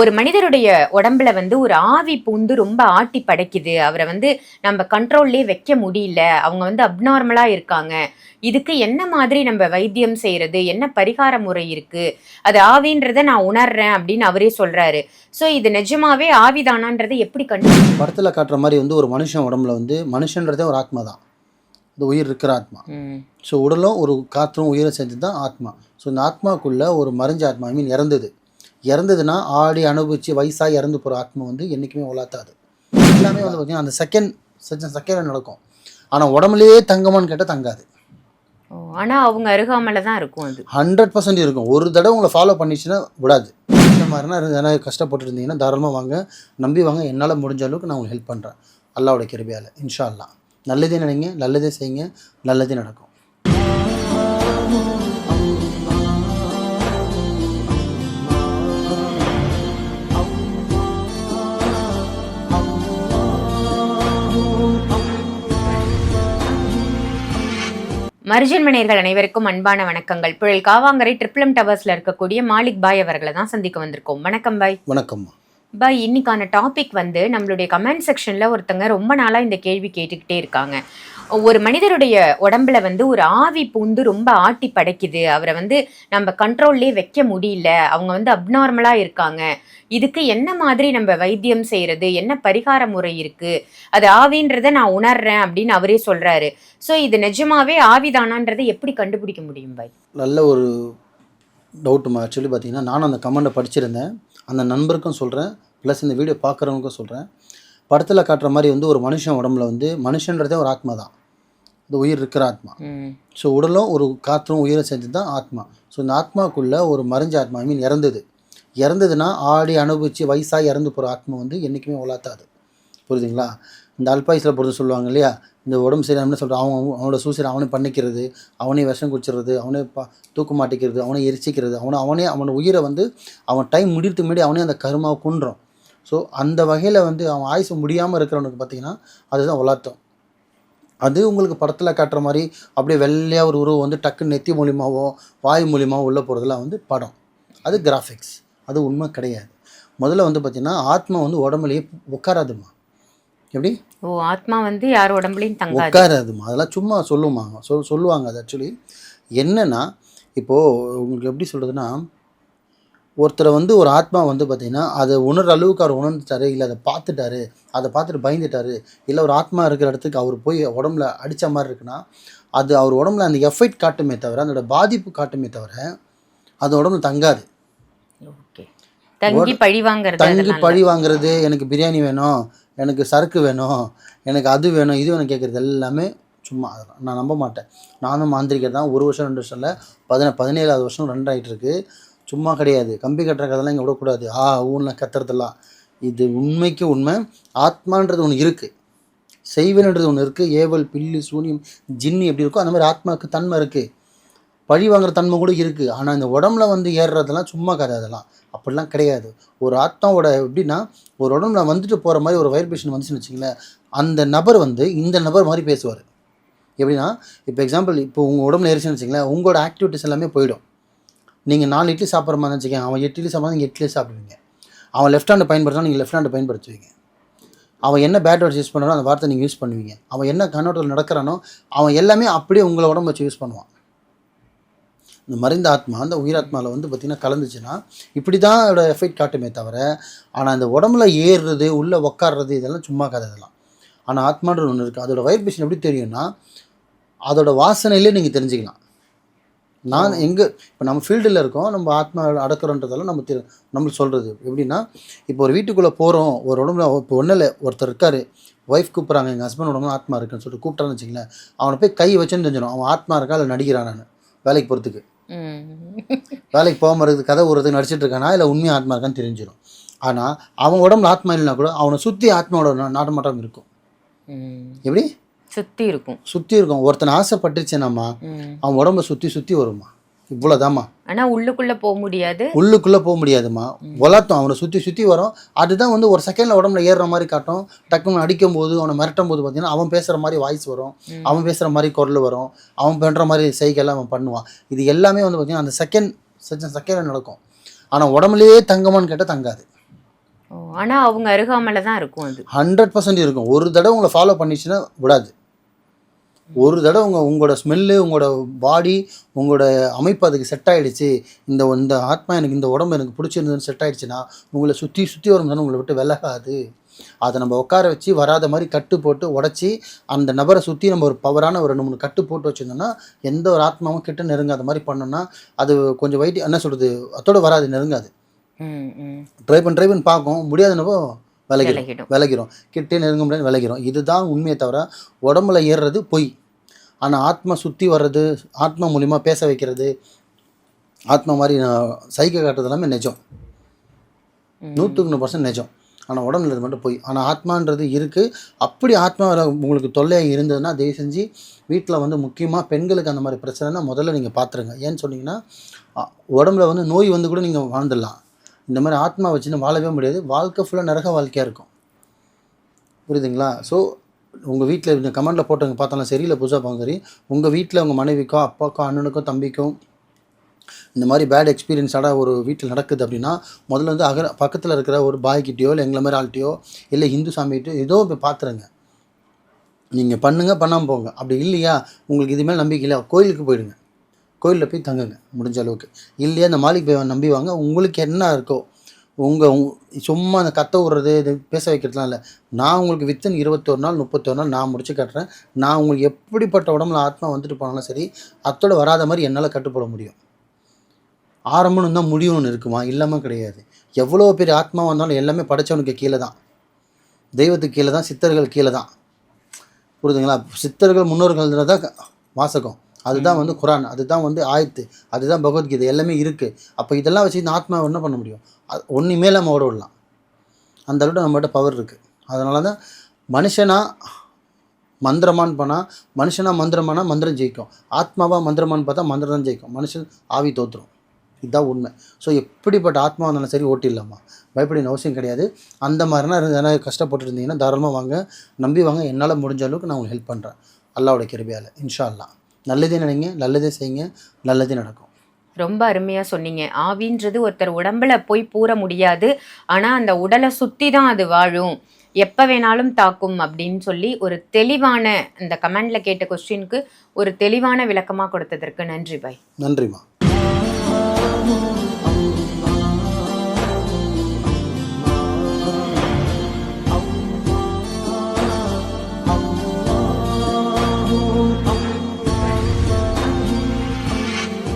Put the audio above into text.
ஒரு மனிதருடைய உடம்புல வந்து ஒரு ஆவி பூந்து ரொம்ப ஆட்டி படைக்குது. அவரை வந்து நம்ம கண்ட்ரோல்லே வைக்க முடியல. அவங்க வந்து அப்நார்மலா இருக்காங்க. இதுக்கு என்ன மாதிரி நம்ம வைத்தியம் செய்யறது? என்ன பரிகார முறை இருக்கு? அது ஆவின்றத நான் உணர்றேன் அப்படின்னு அவரே சொல்றாரு. சோ இது நிஜமாவே ஆவிதானான்றதை எப்படி கண்டு? படத்தில் காட்டுற மாதிரி வந்து ஒரு மனுஷன் உடம்புல வந்து மனுஷன்றதே ஒரு ஆத்மா தான். இந்த உயிர் இருக்கிற ஆத்மா. ம், ஸோ உடலும் ஒரு காற்றும் உயிரை செஞ்சது தான் ஆத்மா. ஸோ இந்த ஆத்மாக்குள்ளே ஒரு மறைஞ்ச ஆத்மா ஐ மீன் இறந்தது. இறந்ததுன்னா ஆடி அனுபவிச்சு வயசாக இறந்து போகிற ஆத்மா வந்து என்றைக்குமே உலாத்தாது எல்லாமே வந்து பார்த்திங்கன்னா அந்த செகண்ட் செகண்ட் செகண்ட் நடக்கும். ஆனால் உடம்புலேயே தங்கமான்னு கேட்டால் தங்காது. ஓ, ஆனா அவங்க அருகாமல தான் இருக்கும் அது. ஹண்ட்ரட் பர்சன்ட் இருக்கும். ஒரு தடவை உங்களை ஃபாலோ பண்ணிச்சுன்னா விடாது. இந்த மாதிரினா எதனா கஷ்டப்பட்டு இருந்தீங்கன்னா தாராளமாக வாங்க. நம்பி வாங்க. என்னால் முடிஞ்ச அளவுக்கு நான் உங்களுக்கு ஹெல்ப் பண்ணுறேன் அல்லாவோட கிருபையால். இன்ஷா அல்லாஹ். நல்லதே நினைங்க. நல்லதே செய்யுங்க. நல்லதே நடக்கும். மருஜன்மனையர்கள் அனைவருக்கும் அன்பான வணக்கங்கள். புழல் காவாங்கரை ட்ரிப்ளம் டவர்ஸ்ல இருக்கக்கூடிய மாலிக் பாய் அவர்களை தான் சந்திக்க வந்திருக்கோம். வணக்கம் பாய். வணக்கம்மா பை இன்னைக்கான டாபிக் வந்து நம்மளுடைய கமெண்ட் செக்ஷனில் ஒருத்தங்க ரொம்ப நாளாக இந்த கேள்வி கேட்டுக்கிட்டே இருக்காங்க. ஒரு மனிதருடைய உடம்புல வந்து ஒரு ஆவி பூந்து ரொம்ப ஆட்டி படைக்குது. அவரை வந்து நம்ம கண்ட்ரோல்லே வைக்க முடியல. அவங்க வந்து அப்நார்மலாக இருக்காங்க. இதுக்கு என்ன மாதிரி நம்ம வைத்தியம் செய்கிறது என்ன பரிகார முறை இருக்குது அது ஆவின்றத நான் உணர்றேன் அப்படின்னு அவரே சொல்கிறாரு ஸோ இது நிஜமாவே ஆவிதானான்றதை எப்படி கண்டுபிடிக்க முடியும் பாய் நல்ல ஒரு டவுட்டுமா ஆக்சுவலி பார்த்தீங்கன்னா நானும் அந்த கமெண்டை படிச்சிருந்தேன். அந்த நண்பருக்கும் சொல்கிறேன் ப்ளஸ் இந்த வீடியோ பார்க்குறவங்களுக்கும் சொல்கிறேன் படத்தில் காட்டுற மாதிரி வந்து ஒரு மனுஷன் உடம்புல வந்து மனுஷன்றதே ஒரு ஆத்மா தான். இந்த உயிர் இருக்கிற ஆத்மா. ஸோ உடலும் ஒரு காற்றும் உயிரை செஞ்சது தான் ஆத்மா. ஸோ இந்த ஆத்மாக்குள்ளே ஒரு மறைஞ்ச ஆத்மா ஐ மீன் இறந்தது. இறந்ததுன்னா ஆடி அனுபவிச்சு வயசாக இறந்து போகிற ஆத்மா வந்து என்றைக்குமே உலாத்தாது புரியுதுங்களா? இந்த அல்பாயுசில் பொறுத்து சொல்லுவாங்க இல்லையா? இந்த உடம்பு சரியாமல் சொல்கிற அவன் அவனோட சூசைட் அவனே பண்ணிக்கிறது அவனே விஷம் குடிச்சிடுறது அவனே பா தூக்கு மாட்டிக்கிறது அவனே எரிச்சிக்கிறது அவனை அவனே அவனோட உயிரை வந்து அவன் டைம் முடியறதுக்கு முன்னாடி அவனே அந்த கருமாவை கொன்றான் ஸோ அந்த வகையில் வந்து அவன் ஆயுசு முடியாமல் இருக்கிறவனுக்கு பார்த்தீங்கன்னா அதுதான் உலாத்தம் அது உங்களுக்கு படத்தில் காட்டுற மாதிரி அப்படியே வெள்ளையாக ஒரு உருவம் வந்து டக்குன்னு நெத்தி மூலியமாவோ வாய் மூலியமாவோ உள்ளே போகிறதுலாம் வந்து படம். அது கிராஃபிக்ஸ் அது உண்மை கிடையாது. முதல்ல வந்து பார்த்திங்கன்னா ஆத்மா வந்து உடம்புலையே உட்காராதுமா எப்படி? ஓ ஆத்மா வந்து யார் உடம்புலையும் உட்காராதுமா அதெல்லாம் சும்மா சொல்லுவாங்க சொல் சொல்லுவாங்க அது ஆக்சுவலி என்னன்னா இப்போது உங்களுக்கு எப்படி சொல்கிறதுனா ஒருத்தரை வந்து ஒரு ஆத்மா வந்து பார்த்திங்கன்னா அதை உணர்ற அளவுக்கு அவர் உணர்ந்துட்டாரு இல்லை அதை பார்த்துட்டாரு அதை பார்த்துட்டு பயந்துட்டாரு இல்லை ஒரு ஆத்மா இருக்கிற இடத்துக்கு அவர் போய் உடம்புல அடித்த மாதிரி இருக்குன்னா அது அவர் உடம்புல அந்த எஃபெக்ட் காட்டுமே தவிர அதோட பாதிப்பு காட்டுமே தவிர அது உடம்புல தங்காது. தங்கி பழி வாங்குறது தங்கி அதனால. பழி வாங்குறது எனக்கு பிரியாணி வேணும் எனக்கு சரக்கு வேணும் எனக்கு அது வேணும் இது வேணும் கேட்குறது எல்லாமே சும்மா அதெல்லாம். நான் நம்ப மாட்டேன். நானும் மாந்திரிக்கர் தான் ஒரு வருஷம் ரெண்டு வருஷம் இல்லை பதின பதினேழாவது வருஷம் ரன் ஆகிட்டு இருக்கு. சும்மா கிடையாது. கம்பி கட்டுற கதெல்லாம் இங்கே விடக்கூடாது. ஆ ஊன்லாம் கத்துறதெல்லாம். இது உண்மைக்கு உண்மை. ஆத்மான்றது ஒன்று இருக்குது செய்வன்ன்றது ஒன்று இருக்குது ஏவல் பில்லு சூனியம் ஜின்னு எப்படி இருக்கோ அந்த மாதிரி ஆத்மாவுக்கு தன்மை இருக்குது பழி வாங்குற தன்மை கூட இருக்குது ஆனால் இந்த உடம்புல வந்து ஏறுறதெல்லாம் சும்மா கதை அதெல்லாம். அப்படிலாம் கிடையாது. ஒரு ஆத்மாவோட எப்படின்னா ஒரு உடம்புல வந்துட்டு போகிற மாதிரி ஒரு வைப்ரேஷன் வந்துச்சுன்னு வச்சுங்களேன் அந்த நபர் வந்து இந்த நபர் மாதிரி பேசுவார். எப்படின்னா இப்போ எக்ஸாம்பிள் இப்போ உங்கள் உடம்புல ஏறிச்சுன்னு வச்சுங்களேன் உங்களோட ஆக்டிவிட்டிஸ் எல்லாமே போயிடும். நீங்கள் நாலு இட்லி சாப்பிட்ற மாதிரி வச்சுக்கேன் அவன் எட்டு இட்லி சாப்பிட்றா நீங்கள் இட்லி சாப்பிடுவீங்க. அவன் லெஃப்ட் ஹேண்டு பயன்படுத்தினா நீங்கள் லெஃப்ட் ஹேண்டு பயன்படுத்துவீங்க அவன் என்ன பேட் வேர்ட்ஸ் யூஸ் பண்ணுறானோ அந்த வார்த்தை நீங்கள் யூஸ் பண்ணுவீங்க. அவன் என்ன கண்ணோட்டத்தில் நடக்கிறானோ அவன் எல்லாமே அப்படியே உங்களை உடம்பு வச்சு யூஸ் பண்ணுவான். இந்த மறைந்த ஆத்மா அந்த உயிராத்மாவில் வந்து பார்த்திங்கன்னா கலந்துச்சுன்னா இப்படி தான் அதோட எஃபெக்ட் காட்டுமே தவிர ஆனால் அந்த உடம்புல ஏறுறது உள்ளே உக்காடுறது இதெல்லாம் சும்மா கதை இதெல்லாம். ஆனால் ஆத்மான்றது ஒன்று இருக்குது அதோட வைப்ரேஷன் எப்படி தெரியும்னா அதோட வாசனையிலே நீங்கள் தெரிஞ்சுக்கலாம். நான் எங்கே இப்போ நம்ம ஃபீல்டில் இருக்கோம் நம்ம ஆத்மா அடக்கிறோன்றதெல்லாம் நம்ம நம்மளுக்கு சொல்கிறது எப்படின்னா இப்போ ஒரு வீட்டுக்குள்ளே போகிறோம் ஒரு உடம்புல இப்போ ஒன்றும் இல்லை ஒருத்தர் இருக்கார் ஒய்ஃப் கூப்பிட்றாங்க எங்கள் ஹஸ்பண்ட் உடம்புல ஆத்மா இருக்குன்னு சொல்லிட்டு கூப்பிட்டான்னு வச்சுங்களேன் அவனை போய் கை வச்சுன்னு தெரிஞ்சிடும் அவன் ஆத்மா இருக்கா இல்லை நடிக்கிறான் நான் வேலைக்கு போகிறதுக்கு. வேலைக்கு போகாம இருக்குது கதை விடுறதுக்கு நடிச்சிட்டு இருக்கானா இல்லை உண்மையாக ஆத்மா இருக்கான்னு தெரிஞ்சிடும். ஆனால் அவன் உடம்புல ஆத்மா இல்லைனா கூட அவனை சுற்றி ஆத்மாவோட நாட்டமாட்டம் இருக்கும். எப்படி? சுத்தி இருக்கும் சுற்றி இருக்கும் ஒருத்தனை ஆசைப்பட்டுச்சுனாம்மா. அவன் உடம்ப சுற்றி சுற்றி வருமா இவ்வளோதாம்மா ஆனா உள்ளுக்குள்ள போக முடியாது. உள்ளுக்குள்ளே போக முடியாதும்மா. உலர்த்தும் அவனை சுற்றி சுற்றி வரும். அதுதான் வந்து ஒரு செகண்டில் உடம்புல ஏறுற மாதிரி காட்டும். டக்குன்னு அடிக்கும் போது அவனை மிரட்டும் போது பார்த்தீங்கன்னா அவன் பேசுகிற மாதிரி வாய்ஸ் வரும். அவன் பேசுகிற மாதிரி குரல் வரும். அவன் பண்ணுற மாதிரி செய்கைலாம் அவன் பண்ணுவான். இது எல்லாமே வந்து பார்த்தீங்கன்னா அந்த செகண்ட் செகண்ட் செகண்டில் நடக்கும். ஆனால் உடம்புலேயே தங்கமான்னு கேட்டால் தங்காது. ஓ, ஆனா அவங்க அருகாமல தான் இருக்கும் அது. ஹண்ட்ரட் பர்சன்ட் இருக்கும். ஒரு தடவை உங்களை ஃபாலோ பண்ணிச்சுன்னா விடாது. ஒரு தடவை உங்கள் உங்களோட ஸ்மெல்லு உங்களோட பாடி உங்களோட அமைப்பு அதுக்கு செட் ஆயிடுச்சு. இந்த இந்த ஆத்மா எனக்கு இந்த உடம்பு எனக்கு பிடிச்சிருந்ததுன்னு செட் ஆயிடுச்சுன்னா உங்களை சுற்றி சுற்றி வரும் உங்களை விட்டு விலகாது. அதை நம்ம உட்கார வச்சு வராத மாதிரி கட்டு போட்டு உடச்சி அந்த நபரை சுற்றி நம்ம ஒரு பவரான ஒரு ரெண்டு மூணு கட்டு போட்டு வச்சிருந்தோம்னா எந்த ஒரு ஆத்மாவும் கிட்ட நெருங்காத மாதிரி பண்ணோம்னா அது கொஞ்சம் வெயிட் என்ன சொல்கிறது அதோட வராது நெருங்காது. ட்ரை பண்ணி ட்ரை பண்ணி பார்க்கும். முடியாதுன்னப்போ விலகிடும். விலகிறோம் கிட்டே நெருங்க முடியாது விலகிறோம் இதுதான் உண்மையை தவிர உடம்புல ஏறுறது பொய். ஆனால் ஆத்மா சுற்றி வர்றது ஆத்மா மூலிமா பேச வைக்கிறது ஆத்மா மாதிரி நான் சைக்கை காட்டுறது எல்லாமே நிஜம். நூற்றுக்கு நூறு பர்சன்ட் நிஜம். ஆனால் உடம்புல மட்டும் பொய். ஆனால் ஆத்மான்றது இருக்குது அப்படி ஆத்மா உங்களுக்கு தொல்லையாக இருந்ததுன்னா தயவு செஞ்சு வீட்டில் வந்து முக்கியமாக பெண்களுக்கு அந்த மாதிரி பிரச்சனைனா முதல்ல நீங்கள் பார்த்துருங்க ஏன்னு சொன்னீங்கன்னா உடம்புல வந்து நோய் வந்து கூட நீங்கள் வாழ்ந்துடலாம். இந்த மாதிரி ஆத்மா வச்சுன்னு வாழவே முடியாது. வாழ்க்கை ஃபுல்லாக நரக வாழ்க்கையாக இருக்கும். புரியுதுங்களா? ஸோ உங்கள் வீட்டில் இந்த கமெண்டில் போட்டவங்க பார்த்தாலும் சரி இல்லை புதுசாக பார்த்தாலும் சரி உங்கள் வீட்டில் உங்கள் மனைவிக்கோ அப்பாக்கோ அண்ணனுக்கோ தம்பிக்கோ இந்த மாதிரி பேட் எக்ஸ்பீரியன்ஸாக ஒரு வீட்டில் நடக்குது அப்படின்னா முதல்ல வந்து அகர பக்கத்தில் இருக்கிற ஒரு பாய்கிட்டயோ இல்லை எங்களை மாதிரி ஆள்கிட்டயோ இல்லை ஹிந்து சாமிகிட்டயோ ஏதோ போய் பார்த்துருங்க நீங்கள் பண்ணுங்க பண்ணாமல் போங்க. அப்படி இல்லையா? உங்களுக்கு இதுமாதிரி மேலே நம்பிக்கை இல்லை. கோயிலுக்கு போயிடுங்க. கோயிலில் போய் தங்குங்க முடிஞ்ச அளவுக்கு. இல்லையா அந்த மாளிகை போய் நம்பி வாங்க. உங்களுக்கு என்ன இருக்கோ உங்கள் சும்மா அந்த கத்த விடுறது இது பேச வைக்கிறதுலாம் இல்லை. நான் உங்களுக்கு வித்தின் இருபத்தொரு நாள் முப்பத்தொரு நாள் நான் முடிச்சு கட்டுறேன். நான் உங்களுக்கு எப்படிப்பட்ட உடம்புல ஆத்மா வந்துட்டு போனாலும் சரி அத்தோட வராத மாதிரி என்னால் கட்டுப்பட முடியும். ஆரம்பம்னு தான் முடியும்னு இருக்குமா? இல்லாமல் கிடையாது. எவ்வளோ பெரிய ஆத்மா வந்தாலும் எல்லாமே படைச்சவனுக்கு கீழே தான். தெய்வத்துக்கு கீழே தான் சித்தர்கள் கீழே தான். புரியுதுங்களா? சித்தர்கள் முன்னோர்கள் தான் வாசகம். அதுதான் வந்து குரான் அதுதான் வந்து ஆயத்து அதுதான் பகவத்கீதை எல்லாமே இருக்குது அப்போ இதெல்லாம் வச்சு இந்த ஆத்மா என்ன பண்ண முடியும்? அது ஒன்றுமே நம்ம ஓட விடலாம். அந்த அளவுக்கு நம்மகிட்ட பவர் இருக்குது அதனால தான் மனுஷனா மந்திரமான்னு போனால் மனுஷனா மந்திரமானா மந்திரம் ஜெயிக்கும். ஆத்மாவா மந்திரமான்னு பார்த்தா மந்திரம் தான் ஜெயிக்கும். மனுஷன் ஆவி தோத்துரும். இதுதான் உண்மை. ஸோ எப்படிப்பட்ட ஆத்மா இருந்தாலும் சரி ஓட்டிடலாமா பயப்படின அவசியம் கிடையாது. அந்த மாதிரினா இருந்து எதனா கஷ்டப்பட்டு இருந்தீங்கன்னா தாராளமாக வாங்க. நம்பி வாங்க. என்னால் முடிஞ்ச அளவுக்கு நான் உங்களுக்கு ஹெல்ப் பண்ணுறேன் அல்லாவோட கிருபையால். இன்ஷா அல்லாஹ். நல்லதே நினைங்க நல்லதே செய்யுங்க நல்லதே நடக்கும். ரொம்ப அருமையாக சொன்னீங்க. ஆவின்றது ஒருத்தர் உடம்புல போய் பூர முடியாது. ஆனால் அந்த உடலை சுற்றி தான் அது வாழும். எப்போ வேணாலும் தாக்கும் அப்படின்னு சொல்லி ஒரு தெளிவான இந்த கமெண்டில் கேட்ட கொஸ்டினுக்கு ஒரு தெளிவான விளக்கமாக கொடுத்ததற்கு நன்றி பாய். நன்றிம்மா.